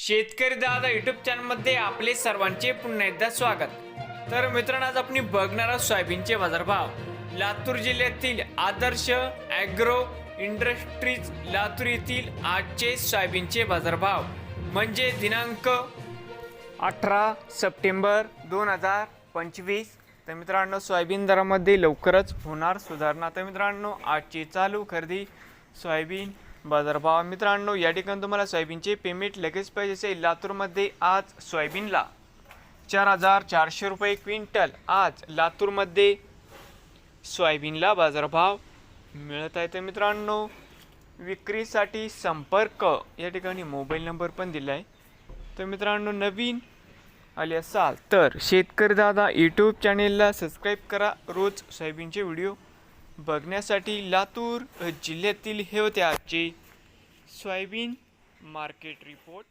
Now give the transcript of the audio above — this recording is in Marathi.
शेतकरी दादा युट्यूब चॅनलमध्ये आपले सर्वांचे पुन्हा एकदा स्वागत. तर मित्रांनो आज आपण बघणार आहोत सोयाबीनचे बाजारभाव. लातूर जिल्ह्यातील आदर्श ॲग्रो इंडस्ट्रीज लातूर येथील आजचे सोयाबीनचे बाजारभाव. म्हणजे दिनांक अठरा सप्टेंबर दोन हजार पंचवीस. तर मित्रांनो सोयाबीन दरामध्ये लवकरच होणार सुधारणा. तर मित्रांनो आजची चालू खरेदी सोयाबीन बाजारभाव मित्रांनो या ठिकाणी तुम्हाला सोयाबीनचे पेमेंट लगेच पाहिजे असेल. लातूरमध्ये आज सोयाबीनला चार हजार चारशे रुपये क्विंटल. आज लातूरमध्ये सोयाबीनला बाजारभाव मिळत आहे. तर मित्रांनो विक्रीसाठी संपर्क या ठिकाणी मोबाईल नंबर पण दिला आहे तर मित्रांनो नवीन आले असाल तर शेतकरी दादा यूट्यूब चॅनेलला सबस्क्राईब करा. रोज सोयाबीनचे व्हिडिओ बघण्यासाठी लातूर जिल्ह्यातील हे होते आजचे सोयाबीन मार्केट रिपोर्ट.